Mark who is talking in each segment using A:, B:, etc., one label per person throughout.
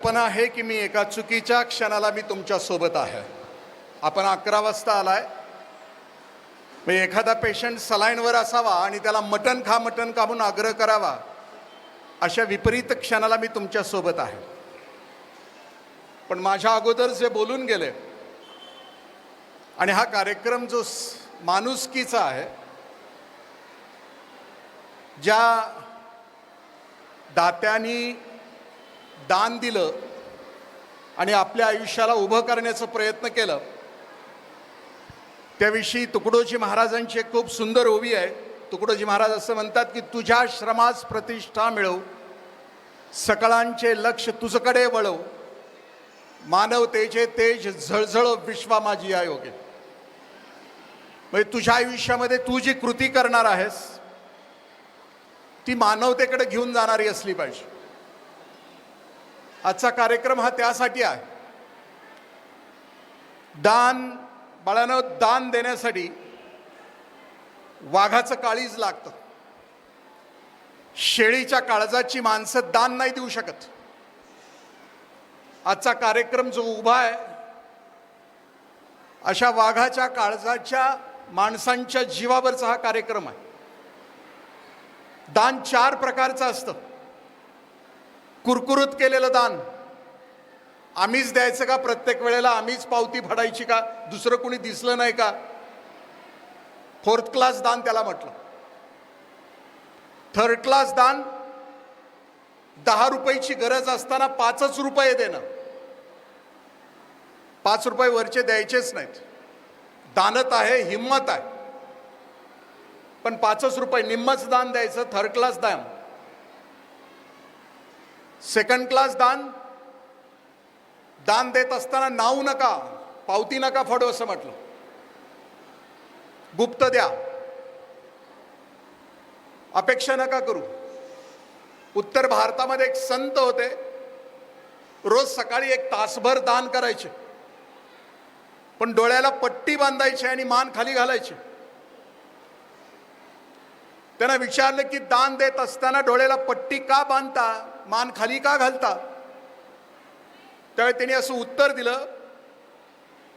A: कल्पना आहे की मी एका चुकीच्या क्षणाला मी तुमच्यासोबत आहे. आपण अकरा वाजता आलाय. म्हणजे एखादा पेशंट सलाईनवर असावा आणि त्याला मटन खा मटन खा म्हणून आग्रह करावा. अशा विपरीत क्षणाला मी तुमच्यासोबत आहे. पण माझ्या अगोदर जे बोलून गेले आणि हा कार्यक्रम जो माणुसकीचा आहे ज्या दात्यांनी दान दिलं आणि आपल्या आयुष्याला उभं करण्याचा प्रयत्न केलं. त्याविषयी तुकडोजी महाराजांची एक खूप सुंदर ओवी आहे. तुकडोजी महाराज असं म्हणतात की तुझ्या श्रमास प्रतिष्ठा मिळव सकळांचे लक्ष तुझकडे वळव मानवतेचे तेज झळझळ विश्वा माझी आयोगे म्हणजे तुझ्या आयुष्यामध्ये तू जी कृती करणार आहेस ती मानवतेकडे घेऊन जाणारी असली पाहिजे. आजचा कार्यक्रम हा त्यासाठी आहे. दान बाळानं दान देण्यासाठी वाघाचं काळीज लागतं. शेळीच्या काळजाची माणसं दान नाही देऊ शकत. आजचा कार्यक्रम जो उभा आहे अशा वाघाच्या काळजाच्या माणसांच्या जीवावरचा हा कार्यक्रम आहे. दान चार प्रकारचं असतं. कुरकुरूत केलेलं दान. आम्हीच द्यायचं का प्रत्येक वेळेला? आम्हीच पावती फडायची का? दुसरं कुणी दिसलं नाही का? फोर्थ क्लास दान त्याला म्हटलं. थर्ड क्लास दान दहा रुपयाची गरज असताना पाचच रुपये देणं. पाच रुपये वरचे द्यायचेच नाहीत. दानत आहे हिंमत आहे. पण पाचच रुपये निम्मच दान द्यायचं थर्ड क्लास दान. सेकंड क्लास दान. दान देत असताना नाव नका पावती नका फाडू असं म्हटलं. गुप्त द्या. अपेक्षा नका करू. उत्तर भारतामध्ये एक संत होते. रोज सकाळी एक तासभर दान करायचे. पण डोळ्याला पट्टी बांधायची आणि मान खाली घालायची. त्यांना विचारलं की दान देत असताना डोळ्याला पट्टी का बांधता? मान खाली का घालता? त्यावेळी त्यांनी असं उत्तर दिलं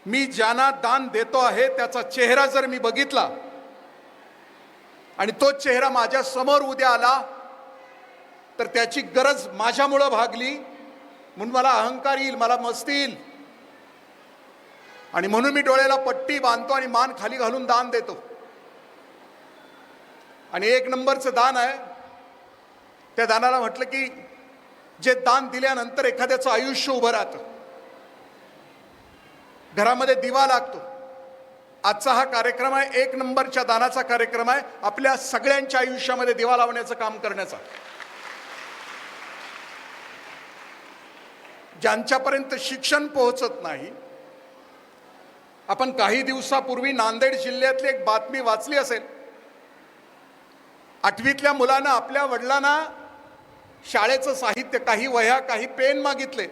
A: मी ज्यांना दान देतो आहे त्याचा चेहरा जर मी बघितला आणि तो चेहरा माझ्यासमोर उद्या आला तर त्याची गरज माझ्यामुळं भागली. म्हणून मला अहंकार येईल मला मस्ती येईल. आणि म्हणून मी डोळ्याला पट्टी बांधतो आणि मान खाली घालून दान देतो. आणि एक नंबरचं दान आहे. त्या दानाला म्हटलं की जे दान दिल्यानंतर एखाद्याचं आयुष्य उभं राहतं. घरामध्ये दिवा लागतो. आजचा हा कार्यक्रम आहे एक नंबरच्या दानाचा कार्यक्रम आहे आपल्या सगळ्यांच्या आयुष्यामध्ये दिवा लावण्याचं काम करण्याचा. ज्यांच्यापर्यंत शिक्षण पोहोचत नाही आपण काही दिवसापूर्वी नांदेड जिल्ह्यातली एक बातमी वाचली असेल. आठवीतल्या मुलानं आपल्या वडिलांना शाळेचं साहित्य काही वह्या काही पेन मागितले.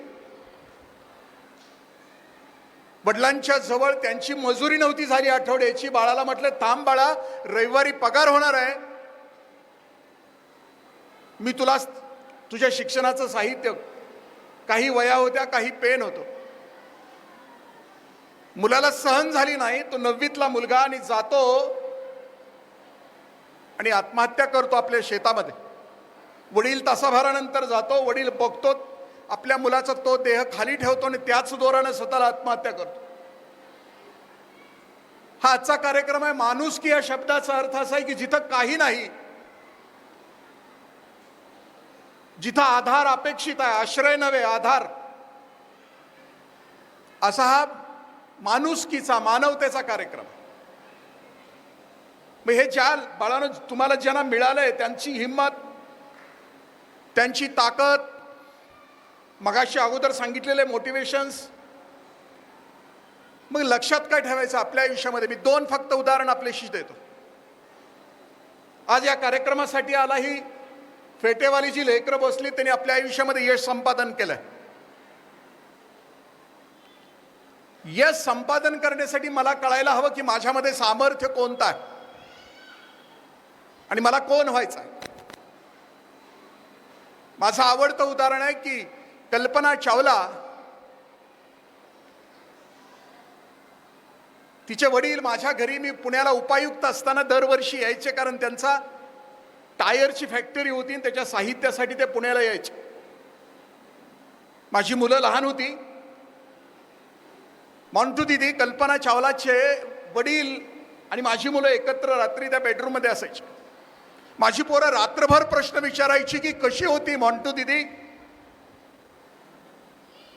A: वडिलांच्या जवळ त्यांची मजुरी नव्हती झाली आठवड्याची. बाळाला म्हटलं थांब बाळा रविवारी पगार होणार आहे. मी तुला तुझ्या शिक्षणाचं साहित्य काही वया होत्या काही पेन होतं. मुलाला सहन झाली नाही. तो नववीतला मुलगा आणि जातो आणि आत्महत्या करतो आपल्या शेतामध्ये. वडील तासाभरानंतर जातो वडील बघतो आपल्या मुलाचा तो देह खाली ठेवतो आणि त्याच दोराने स्वतःला आत्महत्या करतो. हा आजचा कार्यक्रम आहे माणूस की या शब्दाचा अर्थ असा आहे की जिथं काही नाही जिथं आधार अपेक्षित आहे आश्रय नव्हे आधार असा हा माणुसकीचा मानवतेचा कार्यक्रम मग हे ज्या बाळानं तुम्हाला ज्यांना मिळालंय त्यांची हिंमत त्यांची ताकद मगाशी अगोदर सांगितलेले मोटिवेशन्स मग लक्षात काय ठेवायचं आपल्या आयुष्यामध्ये? मी दोन फक्त उदाहरण आपल्याशी देतो. आज या कार्यक्रमासाठी आला ही फेटेवाली जी लेकरं बसली त्यांनी आपल्या आयुष्यामध्ये यश संपादन केलं यश संपादन करण्यासाठी मला कळायला हवं की माझ्यामध्ये सामर्थ्य कोणतं आहे? आणि मला कोण व्हायचं आहे? माझं आवडतं उदाहरण आहे की कल्पना चावला तिचे वडील माझ्या घरी मी पुण्याला उपायुक्त असताना दरवर्षी यायचे कारण त्यांचा टायरची फॅक्टरी होती आणि त्याच्या साहित्यासाठी ते पुण्याला यायचे. माझी मुलं लहान होती. म्हणतो दिदी कल्पना चावलाचे वडील आणि माझी मुलं एकत्र रात्री त्या बेडरूममध्ये असायची. माझी पोरं रात्रभर प्रश्न विचारायची की कशी होती मॉन्टू दिदी?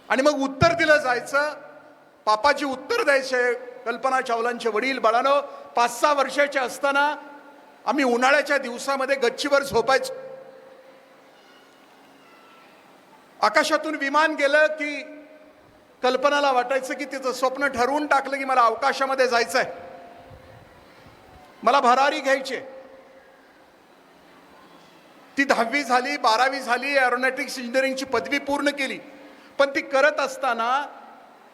A: आणि मग उत्तर दिलं जायचं पापाची उत्तर द्यायचे कल्पना चावलांचे वडील बाळानं पाच सहा वर्षाचे असताना आम्ही उन्हाळ्याच्या दिवसामध्ये गच्चीवर झोपायचो. आकाशातून विमान गेलं की कल्पनाला वाटायचं की तिचं स्वप्न ठरवून टाकलं की मला अवकाशामध्ये जायचं आहे मला भरारी घ्यायची. आहे. ती दहावी झाली बारावी झाली एरोनॉटिक्स इंजिनिअरिंगची पदवी पूर्ण केली. पण ती करत असताना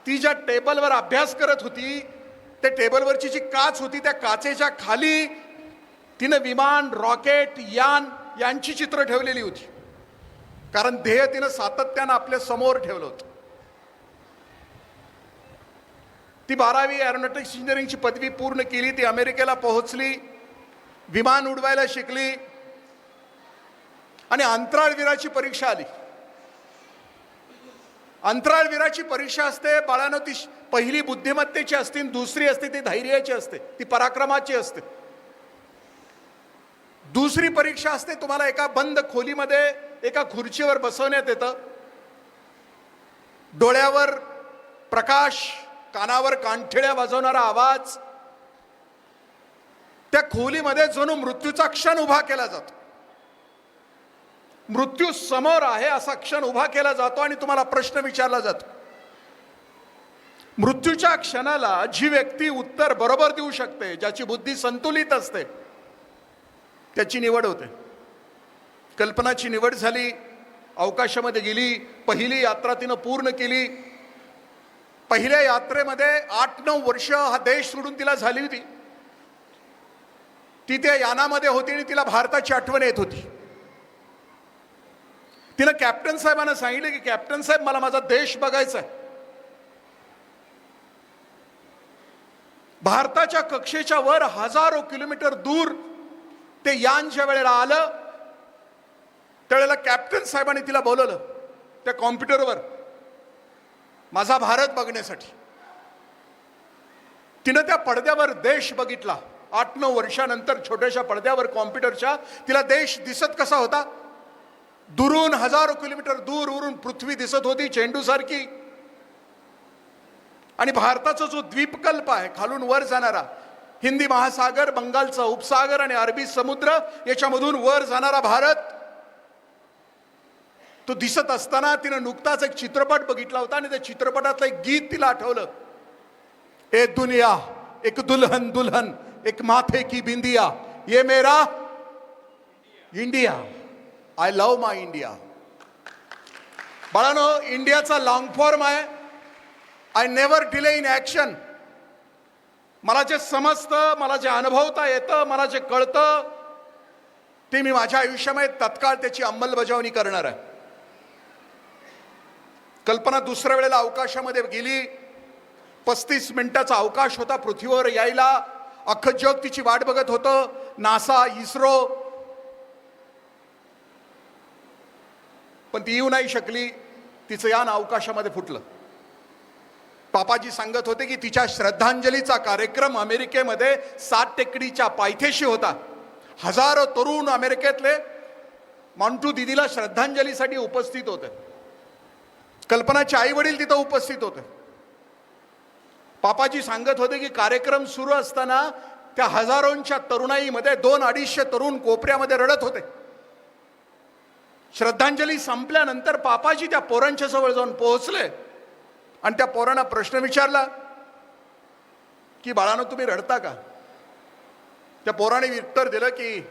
A: ती ज्या टेबलवर अभ्यास करत होती त्या टेबलवरची जी काच होती त्या काचेच्या खाली तिनं विमान रॉकेट यान यांची चित्र ठेवलेली होती. कारण ध्येय तिनं सातत्यानं आपल्यासमोर ठेवलं होतं. ती बारावी एरोनॉटिक्स इंजिनिअरिंगची पदवी पूर्ण केली ती अमेरिकेला पोहोचली विमान उडवायला शिकली आणि अंतराळवीराची परीक्षा आली. अंतराळवीराची परीक्षा असते बाळानं ती पहिली बुद्धिमत्तेची असते आणि दुसरी असते ती धैर्याची असते ती पराक्रमाची असते. दुसरी परीक्षा असते तुम्हाला एका बंद खोलीमध्ये एका खुर्चीवर बसवण्यात येतं. डोळ्यावर प्रकाश कानावर कानठेड्या वाजवणारा आवाज. त्या खोलीमध्ये जणू मृत्यूचा क्षण उभा केला जातो. मृत्यू समोर आहे असा क्षण उभा केला जातो आणि तुम्हाला प्रश्न विचारला जातो. मृत्यूच्या क्षणाला जी व्यक्ती उत्तर बरोबर देऊ शकते ज्याची बुद्धी संतुलित असते त्याची निवड होते. कल्पनाची निवड झाली अवकाशामध्ये गेली पहिली यात्रा तिनं पूर्ण केली. पहिल्या यात्रेमध्ये आठ नऊ वर्ष हा देश सोडून तिला झाली होती. ती त्या यानामध्ये होती आणि तिला भारताची आठवण येत होती. तिनं कॅप्टन साहेबांना सांगितलं की कॅप्टन साहेब मला माझा देश बघायचा आहे भारताच्या कक्षेच्या वर हजारो किलोमीटर दूर ते यान ज्या वेळेला आलं त्यावेळेला कॅप्टन साहेबांनी तिला बोलवलं त्या कॉम्प्युटरवर माझा भारत बघण्यासाठी. तिनं त्या पडद्यावर देश बघितला. आठ नऊ वर्षानंतर छोट्याशा पडद्यावर कॉम्प्युटरच्या तिला देश दिसत कसा होता? दुरून हजारो किलोमीटर दूर उरून पृथ्वी दिसत होती चेंडूसारखी आणि भारताचा जो द्वीपकल्प आहे खालून वर जाणारा हिंदी महासागर बंगालचा उपसागर आणि अरबी समुद्र याच्यामधून वर जाणारा भारत तो दिसत असताना तिनं नुकताच एक चित्रपट बघितला होता आणि त्या चित्रपटातलं एक गीत तिला आठवलं. ए दुनिया एक दुल्हन दुल्हन एक माथे की बिंदिया ये मेरा India. I love my India बाळानो इंडियाचा लॉंग फॉर्म आहे. I never delay in action मला जे समजतं मला जे अनुभवता येतं मला जे कळतं ते मी माझ्या आयुष्यामध्ये तत्काळ त्याची अंमलबजावणी करणार आहे. कल्पना दुसऱ्या वेळेला अवकाशामध्ये गेली. पस्तीस मिनिटाचा अवकाश होता पृथ्वीवर यायला. अख्खं जग तिची वाट बघत होतं. नासा इस्रो पण ती येऊ नाही शकली तिचं यान अवकाशामध्ये फुटलं. पापाजी सांगत होते की तिच्या श्रद्धांजलीचा कार्यक्रम अमेरिकेमध्ये सात टेकडीच्या पायथेशी होता. हजारो तरुण अमेरिकेतले मॉन्टू दिदीला श्रद्धांजलीसाठी उपस्थित होते. कल्पनाचे आई वडील तिथं उपस्थित होते. पापाजी सांगत होते की कार्यक्रम सुरू असताना त्या हजारोंच्या तरुणाईमध्ये दोन अडीचशे तरुण कोपऱ्यामध्ये रडत होते. श्रद्धांजली संपल्यानंतर पापाजी त्या पोरांच्या जवळ जाऊन पोहोचले. आणि त्या पोरांना प्रश्न विचारला की बाळानं तुम्ही रडता का? त्या पोराने उत्तर दिलं की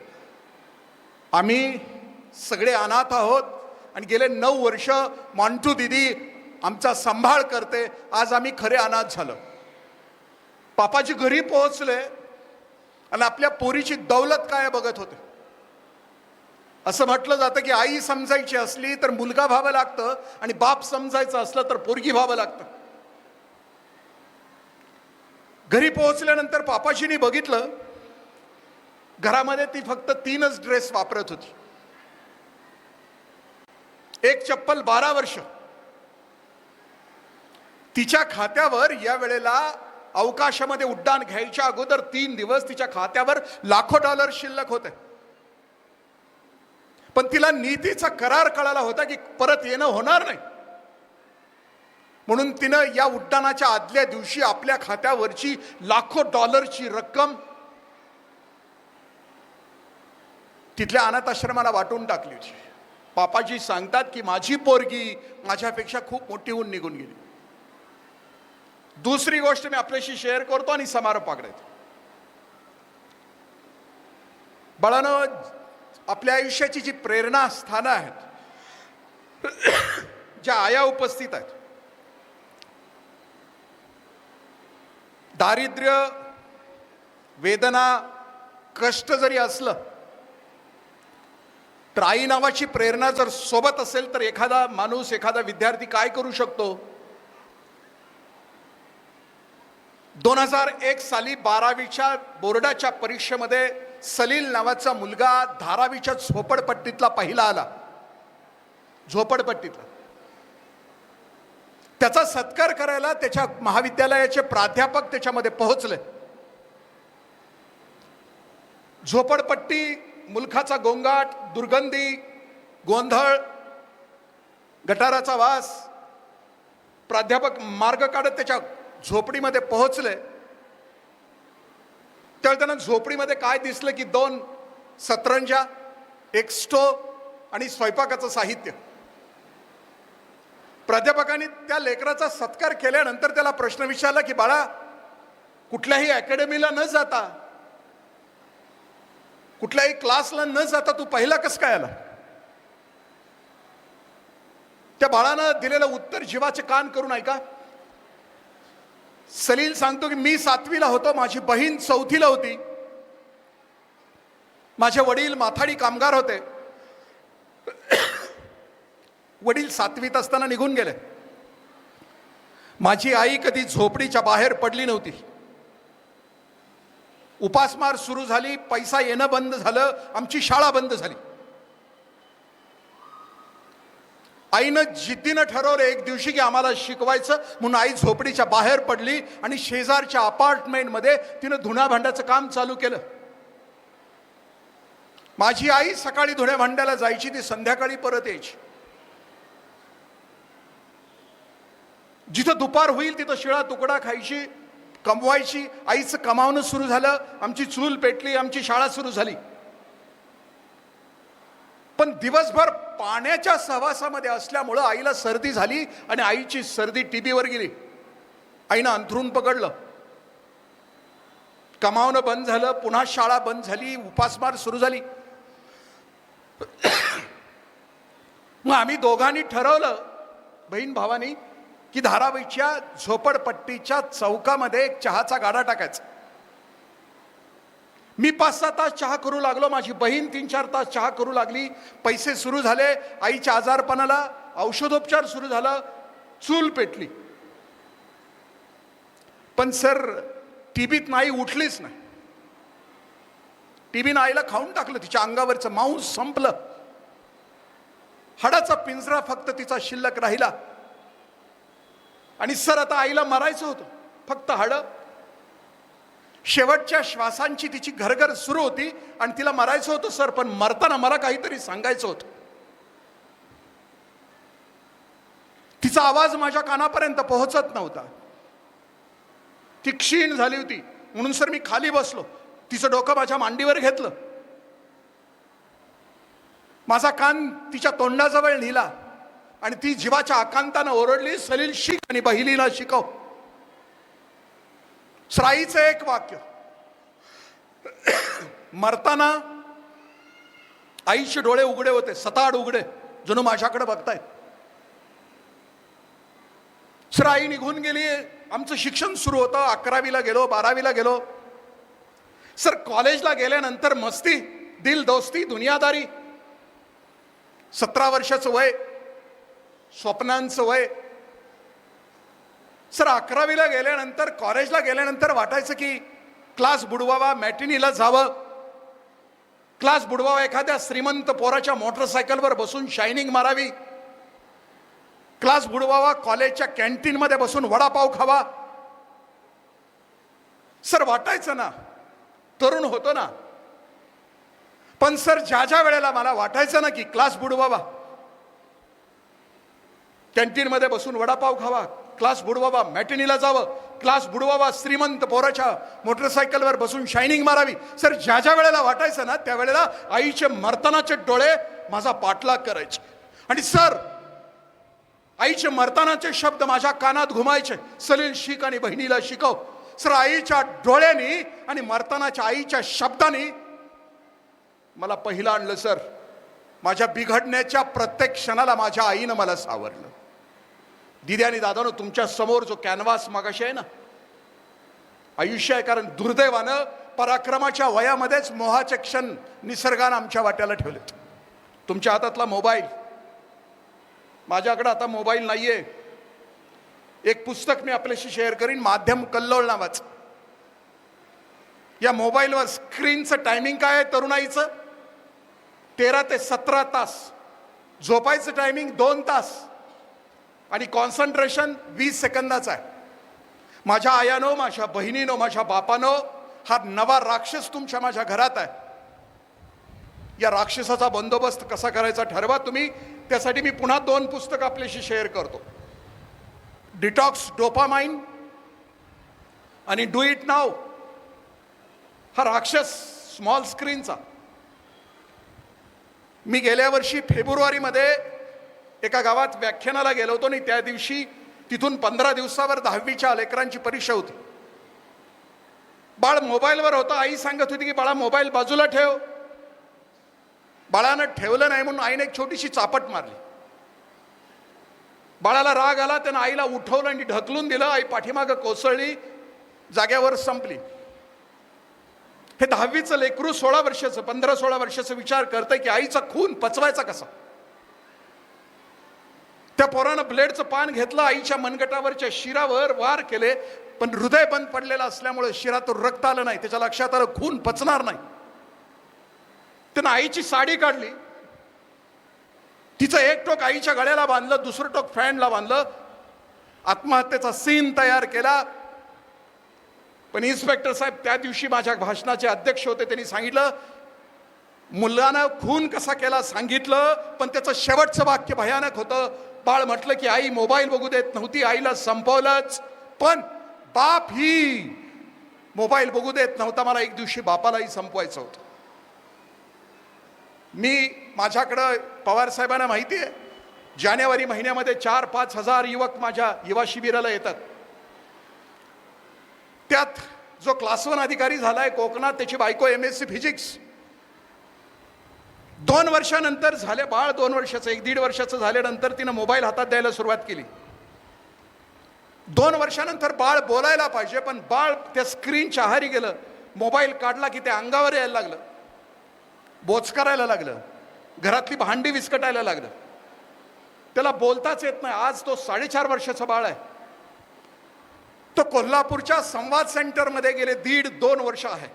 A: आम्ही सगळे अनाथ आहोत आणि गेले नऊ वर्ष मांटू दिदी आमचा सांभाळ करते. आज आम्ही खरे अनाथ झालो. पापाजी घरी पोहोचले आणि आपल्या पोरीची दौलत काय बघत होते? असं म्हटलं जातं की आई समजायची असली तर मुलगा व्हावं लागतं आणि बाप समजायचं असलं तर पोरगी व्हावं लागतं. घरी पोहोचल्यानंतर पापाशीनी बघितलं घरामध्ये ती फक्त तीनच ड्रेस वापरत होती. एक चप्पल बारा वर्ष. तिच्या खात्यावर या वेळेला अवकाशामध्ये उड्डाण घ्यायच्या अगोदर तीन दिवस तिच्या खात्यावर लाखो डॉलर शिल्लक होते. पण तिला नीतीचा करार कळाला होता की परत येणं होणार नाही. म्हणून तिनं या उड्डाणाच्या आदल्या दिवशी आपल्या खात्यावरची लाखो डॉलरची रक्कम तिथल्या अनाथ आश्रमाला वाटून टाकली होती. पापाजी सांगतात की माझी पोरगी माझ्यापेक्षा खूप मोठी होऊन निघून गेली. दुसरी गोष्ट मी आपल्याशी शेअर करतो आणि समारोपाकडे येतो. बाळानं आपल्या आयुष्याची जी प्रेरणा स्थानं आहेत ज्या आया उपस्थित आहेत. दारिद्र्य वेदना कष्ट जरी असलं तर आई नावाची प्रेरणा जर सोबत असेल तर एखादा माणूस एखादा विद्यार्थी काय करू शकतो? दोन हजार एक साली बारावीच्या बोर्डाच्या परीक्षेमध्ये सलील नावाचा मुलगा धारावीच्या झोपडपट्टीतला पहिला आला. झोपडपट्टीतला. त्याचा सत्कार करायला त्याच्या महाविद्यालयाचे प्राध्यापक त्याच्यामध्ये पोहोचले. झोपडपट्टी मुलखाचा गोंगाट दुर्गंधी गोंधळ गटाराचा वास प्राध्यापक मार्ग काढत त्याच्या झोपडीमध्ये पोहोचले. त्यावेळी त्यांना झोपडीमध्ये काय दिसलं की दोन सतरंजा एक स्टो आणि स्वयंपाकाचं साहित्य. प्राध्यापकांनी त्या लेकराचा सत्कार केल्यानंतर त्याला प्रश्न विचारला की बाळा कुठल्याही अकॅडमीला न जाता कुठल्याही क्लासला न जाता तू पहिला कसं काय आला? त्या बाळानं दिलेलं उत्तर जीवाचे कान करून ऐका. सलील सांगतो की मी सातवीला होतो माझी बहीण चौथीला होती. माझे वडील माथाडी कामगार होते. वडील सातवीत असताना निघून गेले. माझी आई कधी झोपडीच्या बाहेर पडली नव्हती. उपासमार सुरू झाली पैसा येणं बंद झालं आमची शाळा बंद झाली. आईनं जिद्दीनं ठरवलं एक दिवशी की आम्हाला शिकवायचं म्हणून आई झोपडीच्या बाहेर पडली आणि शेजारच्या अपार्टमेंटमध्ये तिनं धुण्या भांड्याचं काम चालू केलं. माझी आई सकाळी धुण्या भांड्याला जायची ती संध्याकाळी परत यायची. जिथं दुपार होईल तिथं शिळा तुकडा खायची कमवायची आईचं कमावणं सुरू झालं आमची चूल पेटली आमची शाळा सुरू झाली. पण दिवसभर पाण्याच्या सहवासामध्ये असल्यामुळं आईला सर्दी झाली आणि आईची सर्दी टीबीवर गेली. आईनं अंथरून पकडलं. कमावणं बंद झालं पुन्हा शाळा बंद झाली उपासमार सुरू झाली. मग आम्ही दोघांनी ठरवलं बहीण भावानी की धारावीच्या झोपडपट्टीच्या चौकामध्ये एक चहाचा गाडा टाकायचा. मी पाच सहा तास चहा करू लागलो माझी बहीण तीन चार तास चहा करू लागली पैसे सुरू झाले आईच्या आजारपणाला औषधोपचार सुरू झाला चूल पेटली. पण सर टीबीत नाही उठलीच नाही. टीबीनं आईला खाऊन टाकलं तिच्या अंगावरचं मांस संपलं. हाडाचा पिंजरा फक्त तिचा शिल्लक राहिला. आणि सर आता आईला मरायचं होतं. फक्त हाडं शेवटच्या श्वासांची तिची घरघर सुरू होती आणि तिला मरायचं होतं सर पण मरताना मला काहीतरी सांगायचं होतं. तिचा आवाज माझ्या कानापर्यंत पोहोचत नव्हता. ती क्षीण झाली होती. म्हणून सर मी खाली बसलो. तिचं डोकं माझ्या मांडीवर घेतलं. माझा कान तिच्या तोंडाजवळ लिहिला आणि ती जीवाच्या आकांतानं ओरडली सलील शिक आणि बहिलीला शिकव. श्राईचं एक वाक्य. मरताना आईचे डोळे उघडे होते सताड उघडे जणू माझ्याकडे बघताय श्राई निघून गेली आमचं शिक्षण सुरू होतं अकरावीला गेलो बारावीला गेलो. सर कॉलेजला गेल्यानंतर मस्ती दिल दोस्ती दुनियादारी. सतरा वर्षाचं वय स्वप्नांचं वय सर अकरावीला गेल्यानंतर कॉलेजला गेल्यानंतर वाटायचं की क्लास बुडवावा मॅटिनीला जावं. क्लास बुडवावा एखाद्या श्रीमंत पोराच्या मोटरसायकलवर बसून शायनिंग मारावी. क्लास बुडवावा कॉलेजच्या कॅन्टीनमध्ये बसून वडापाव खावा. सर वाटायचं ना. तरुण होतो ना. पण सर ज्या ज्या वेळेला मला वाटायचं ना की क्लास बुडवावा कॅन्टीनमध्ये बसून वडापाव खावा क्लास बुडवावा मॅटिनीला जावं. क्लास बुडवावा श्रीमंत पोराच्या मोटरसायकलवर बसून शायनिंग मारावी. सर ज्या ज्या वेळेला वाटायचं ना त्यावेळेला आईचे मरतानाचे डोळे माझा पाठलाग करायचे. आणि सर आईचे मरतानाचे शब्द माझ्या कानात घुमायचे. सलील शिक आणि बहिणीला शिकव. सर आईच्या डोळ्यांनी आणि मर्तानाच्या आईच्या शब्दांनी मला पहिलं आणलं सर. माझ्या बिघडण्याच्या प्रत्येक क्षणाला माझ्या आईनं मला सावरलं. दिदी आणि दादानं तुमच्यासमोर जो कॅनव्हास मागाशी आहे ना आयुष्य आहे कारण दुर्दैवानं पराक्रमाच्या वयामध्येच मोहाचे क्षण निसर्गानं आमच्या वाट्याला ठेवले. तुमच्या हातातला मोबाईल माझ्याकडं आता मोबाईल नाहीये. एक पुस्तक मी आपल्याशी शेअर करीन माध्यम कल्लोळ नावाचं. या मोबाईलवर स्क्रीनचं टायमिंग काय आहे तरुणाईचं? तेरा ते सतरा तास. झोपायचं टायमिंग दोन तास. आणि कॉन्सन्ट्रेशन वीस सेकंदाचं आहे. माझ्या आयानो माझ्या बहिणीनो माझ्या बापानो हा नवा राक्षस तुमच्या माझ्या घरात आहे. या राक्षसाचा बंदोबस्त कसा करायचा ठरवा तुम्ही त्यासाठी मी पुन्हा दोन पुस्तकं आपल्याशी शेअर करतो. डिटॉक्स डोपामाइन आणि डू इट नाव हा राक्षस स्मॉल स्क्रीनचा मी गेल्या वर्षी फेब्रुवारीमध्ये एका गावात व्याख्यानाला गेलो होतो आणि त्या दिवशी तिथून पंधरा दिवसावर दहावीच्या लेकरांची परीक्षा होती. बाळ मोबाईलवर होतं. आई सांगत होती की बाळा मोबाईल बाजूला ठेव. बाळानं ठेवलं नाही म्हणून आईने एक छोटीशी चापट मारली. बाळाला राग आला त्यानं आईला उठवलं आणि ढकलून दिलं. आई पाठीमागं कोसळली जाग्यावर संपली. हे दहावीचं लेकरू सोळा वर्षाचं पंधरा सोळा वर्षाचं विचार करतं की आईचा खून पचवायचा कसा? त्या पोरानं ब्लेडचं पान घेतलं आईच्या मनगटावरच्या शिरावर वार केले पण हृदय बंद पडलेलं असल्यामुळे शिरातून रक्त आलं नाही त्याच्या लक्षात आलं खून पचणार नाही. त्यानं आईची साडी काढली. तिचं एक टोक आईच्या गळ्याला बांधलं दुसरं टोक फॅनला बांधलं. आत्महत्येचा सीन तयार केला. पण इन्स्पेक्टर साहेब त्या दिवशी माझ्या भाषणाचे अध्यक्ष होते त्यांनी सांगितलं मुलानं खून कसा केला सांगितलं पण त्याचं शेवटचं वाक्य भयानक होतं. बाळ म्हटलं की आई मोबाईल बघू देत नव्हती आईला संपवलंच. पण बाप ही मोबाईल बघू देत नव्हता मला एक दिवशी बापालाही संपवायचं होतं. मी माझ्याकडं पवार साहेबांना माहिती आहे जानेवारी महिन्यामध्ये चार पाच हजार युवक माझ्या युवा शिबिराला येतात. त्यात जो क्लास वन अधिकारी झालाय कोकणात त्याची बायको एम एस सी फिजिक्स दोन वर्षानंतर झाले बाळ दोन वर्षाचं एक दीड वर्षाचं झाल्यानंतर तिनं मोबाईल हातात द्यायला सुरुवात केली. दोन वर्षानंतर बाळ बोलायला पाहिजे पण बाळ त्या स्क्रीनच्या आहारी गेलं मोबाईल काढला की ते अंगावर यायला लागलं बोच करायला लागलं घरातली भांडी विस्कटायला लागलं. त्याला बोलताच येत नाही आज तो साडेचार वर्षाचा बाळ आहे. तो कोल्हापूरच्या संवाद सेंटरमध्ये गेले दीड दोन वर्ष आहे.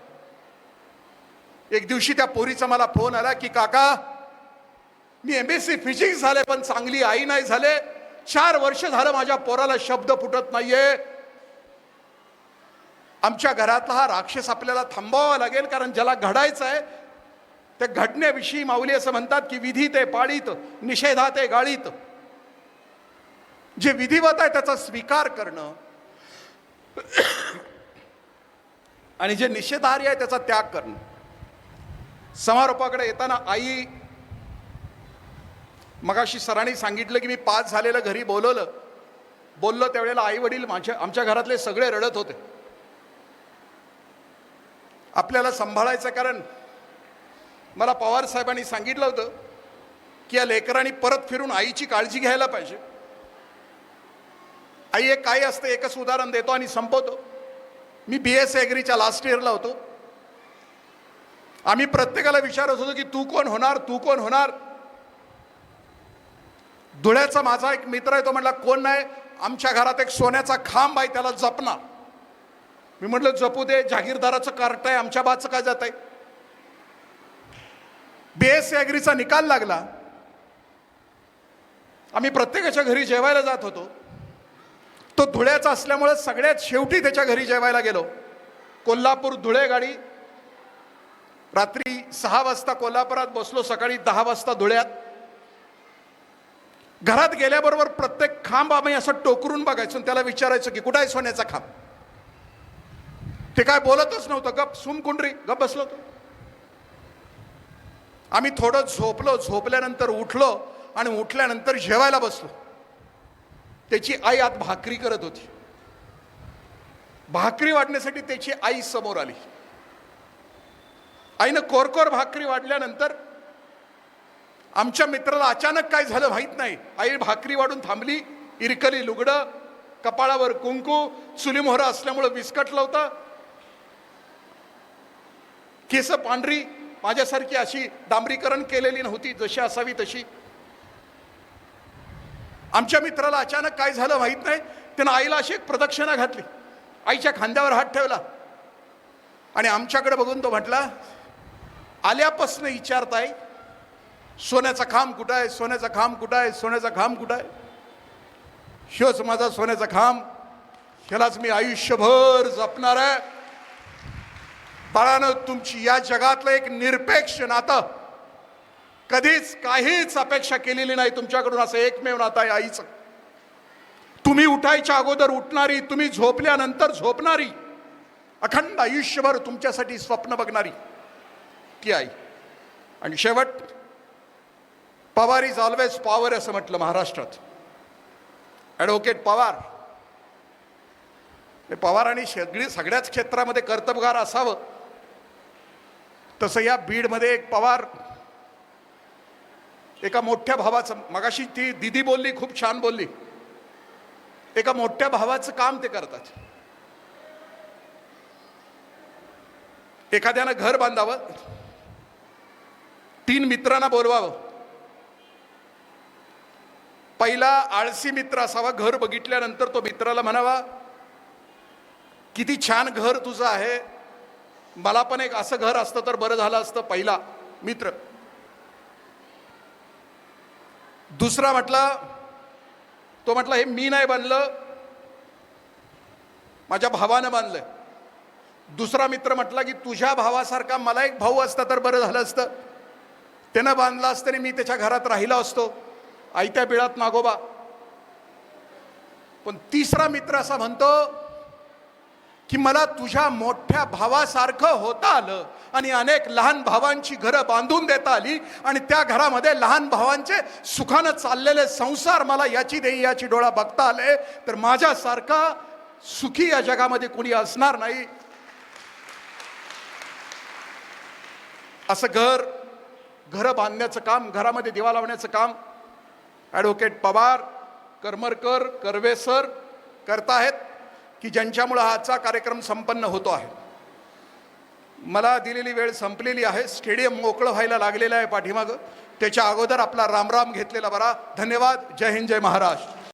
A: एक दिवशी त्या पोरीचा मला फोन आला की काका मी एम एस सी फिजिक्स झाले पण चांगली आई नाही झाले. चार वर्ष झालं माझ्या पोराला शब्द फुटत नाहीये. आमच्या घरातला हा राक्षस आपल्याला थांबवावा लागेल कारण ज्याला घडायचं आहे त्या घडण्याविषयी माऊली असं म्हणतात की विधी ते पाळीत निषेधा ते गाळीत. जे विधिवत आहे त्याचा स्वीकार करणं. आणि जे निषेधार्य आहे त्याचा त्याग करणं. समारोपाकडे येताना आई मगाशी सरांनी सांगितलं की मी पास झालेलं घरी बोलवलं. बोललो त्यावेळेला आई वडील माझ्या आमच्या घरातले सगळे रडत होते. आपल्याला सांभाळायचं कारण मला पवार साहेबांनी सांगितलं होतं की या लेकरांनी परत फिरून आईची काळजी घ्यायला पाहिजे. आई एक काय असतं एकच उदाहरण देतो आणि संपवतो. मी बी एस एग्रीच्या लास्ट इयरला होतो. आम्ही प्रत्येकाला विचारत होतो की तू कोण होणार तू कोण होणार? धुळ्याचा माझा एक मित्र आहे तो म्हटला कोण नाही? आमच्या घरात एक सोन्याचा खांब आहे त्याला जपणार मी म्हटलं जपू दे जागीरदाराचं कार्ट आहे आमच्या बाजचं काय जात आहे बीएससी ॲग्रीचा निकाल लागला. आम्ही प्रत्येकाच्या घरी जेवायला जात होतो. तो धुळ्याचा असल्यामुळे सगळ्यात शेवटी त्याच्या घरी जेवायला गेलो. कोल्हापूर धुळे गाडी रात्री सहा वाजता कोल्हापुरात बसलो सकाळी दहा वाजता धुळ्यात. घरात गेल्याबरोबर प्रत्येक खांब आम्ही असं टोकरून बघायचो त्याला विचारायचो की कुठं आहे सोन्याचा खांब? ते काय बोलतच नव्हतं. गप सुम कुंडरी गप बसलो तो. आम्ही थोडं झोपलो झोपल्यानंतर उठलो आणि उठल्यानंतर जेवायला बसलो. त्याची आई आत भाकरी करत होती. भाकरी वाढण्यासाठी त्याची आई समोर आली. आईनं कोरकोर भाकरी वाढल्यानंतर आमच्या मित्राला अचानक काय झालं माहीत नाही. आई भाकरी वाढून थांबली इरकली लुगडं कपाळावर कुंकू चुलीमोहरा असल्यामुळं विस्कटलं होतं. केस पांढरी माझ्यासारखी अशी डांबरीकरण केलेली नव्हती जशी असावी तशी. आमच्या मित्राला अचानक काय झालं माहीत नाही. त्यानं आईला अशी एक प्रदक्षिणा घातली. आईच्या खांद्यावर हात ठेवला. आणि आमच्याकडे बघून तो म्हटला आल्यापासनं विचारताय सोन्याचा खांब कुठं आहे सोन्याचा खांब कुठं आहे सोन्याचा खांब कुठं आहे? ह्योच माझा सोन्याचा खांब ह्यालाच मी आयुष्यभर जपणार आहे. बाळानं तुमची या जगातलं एक निरपेक्ष नातं कधीच काहीच अपेक्षा केलेली नाही तुमच्याकडून असं एकमेव नातं आहे आईचं. तुम्ही उठायच्या अगोदर उठणारी तुम्ही झोपल्यानंतर झोपणारी अखंड आयुष्यभर तुमच्यासाठी स्वप्न बघणारी ती आई. आणि शेवट पवार इज ऑलवेज पॉवर असं म्हटलं महाराष्ट्रात. ॲडव्होकेट पवार. हे पवारांनी सगळी सगळ्याच क्षेत्रामध्ये कर्तबगार असावं. तसं या बीडमध्ये एक पवार एका मोठ्या भावाचं मगाशी ती दिदी बोलली खूप छान बोलली. एका मोठ्या भावाचं काम ते करतात. एखाद्यानं घर बांधावं तीन मित्रांना बोलवावं. पहिला आळसी मित्र असावा घर बघितल्यानंतर तो मित्राला म्हणावा किती छान घर तुझं आहे. मला पण एक असं घर असतं तर बरं झालं असतं. पहिला मित्र. दुसरा म्हटला तो म्हटला हे मी नाही बांधलं माझ्या भावानं बांधलंय दुसरा मित्र म्हटला की तुझ्या भावासारखा मला एक भाऊ असता तर बरं झालं असतं. त्यानं बांधला असतं मी त्याच्या घरात राहिला असतो. आयत्या बिळात मागोबा पण तिसरा मित्र असा म्हणतो की मला तुझ्या मोठ्या भावासारखं होता आलं आणि अनेक लहान भावांची घरं बांधून देता आली आणि त्या घरामध्ये लहान भावांचे सुखानं चाललेले संसार मला याची देई याची डोळा बघता आले. तर माझ्यासारखा सुखी या जगामध्ये कुणी असणार नाही. असं घर घरं बांधण्याचं काम घरामध्ये दिवा लावण्याचं काम. ॲडव्होकेट पवार करमरकर कर्वेसर करताहेत की ज्यांच्यामुळं आजचा कार्यक्रम संपन्न होतो आहे. मला दिलेली वेळ संपलेली आहे. स्टेडियम मोकळं व्हायला लागलेलं आहे पाठीमागं. त्याच्या अगोदर आपला रामराम घेतलेला बरा. धन्यवाद. जय हिंद जय महाराष्ट्र.